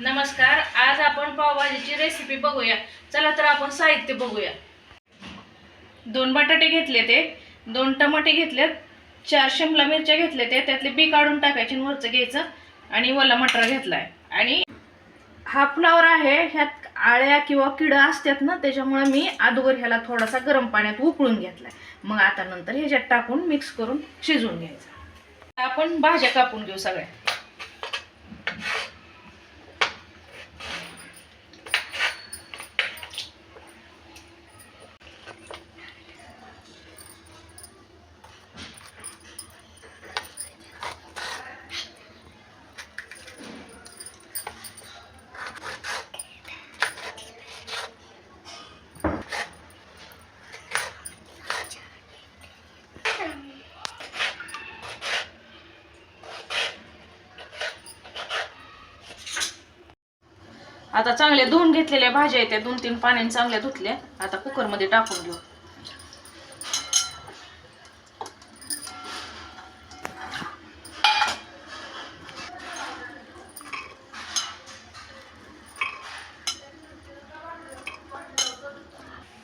नमस्कार आज आपण पावभाजीची रेसिपी बघूया. चला तर आपण साहित्य बघूया. दोन बटाटे घेतले ते दोन टमाटे घेतलेत चार शिमला मिरच्या घेतल्या ते त्यातले बी काढून टाकायचे आणि वरचं घ्यायचं आणि वला मटर घेतलाय. आणि हा फ्लावर आहे ह्यात आळ्या किंवा किडं असतात ना त्याच्यामुळे मी अगोदर ह्याला थोडासा गरम पाण्यात उकळून घेतलाय. मग आता नंतर ह्याच्यात टाकून मिक्स करून शिजवून घ्यायचं. आपण भाज्या कापून घेऊ सगळ्या. आता चांगल्या धुवून घेतलेल्या भाज्या आहेत त्या दोन तीन पाण्याने चांगल्या धुतल्या. आता कुकरमध्ये टाकून घेऊ.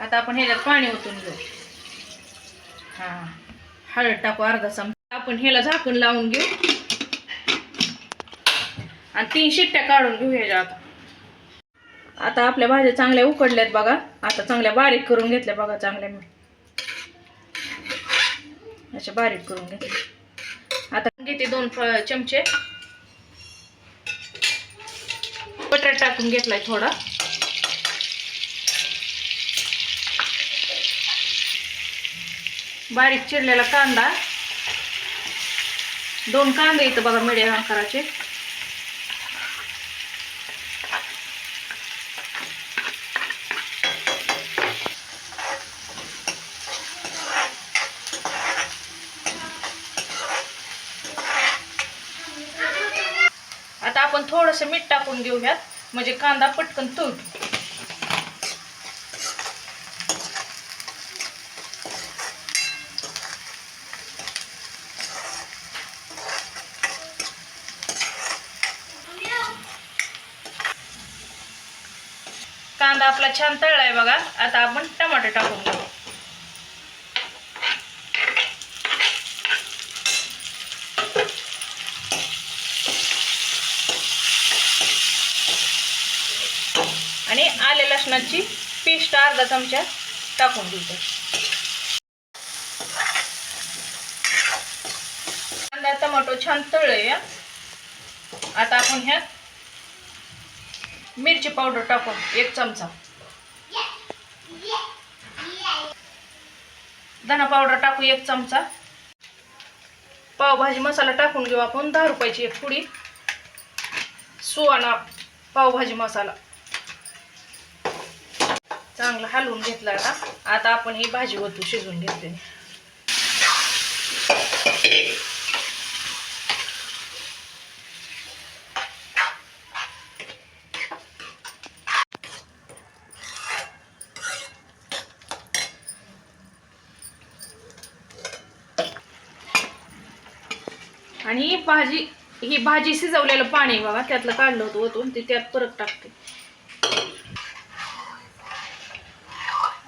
आता आपण ह्याच्यात पाणी ओतून घेऊ. हा. हळद टाकू अर्धा चमचा. आपण ह्याला झाकून लावून घेऊ. आणि तीन शिट्ट्या काढून घेऊ ह्याच्या आता आता आपल्या भाज्या चांगल्या उकडल्यात बघा. आता चांगल्या बारीक करून घेतल्या बघा चांगल्या. मी अशा बारीक करून घेतल्या. आता घेते दोन चमचे. बटर टाकून घेतलाय थोडा. बारीक चिरलेला कांदा. दोन कांदे इथं बघा मिडियम आकाराचे आता आपण थोडस मीठ टाकून घेऊयात म्हणजे कांदा पटकन तळतो कांदा आपला छान तळलाय बघा. आता आपण टमाटर टाकून घेऊ आणि आले लसणाची पेस्ट अर्धा चमचा टाकून देऊ कांदा टमाटो छान तळूया या. आता आपण ह्यात मिरची पावडर टाकून एक चमचा. धना पावडर टाकू एक चमचा. पावभाजी मसाला टाकून घेऊ आपण दहा रुपयाची एक पुडी. सुवाना पावभाजी मसाला. चांगलं हलवून घेतला आता. आता आपण ही भाजी वतू शिजवून घेते आणि ही भाजी ही भाजी शिजवलेलं पाणी बघा त्यातलं काढलं होतं ओतून ते त्यात परत टाकते.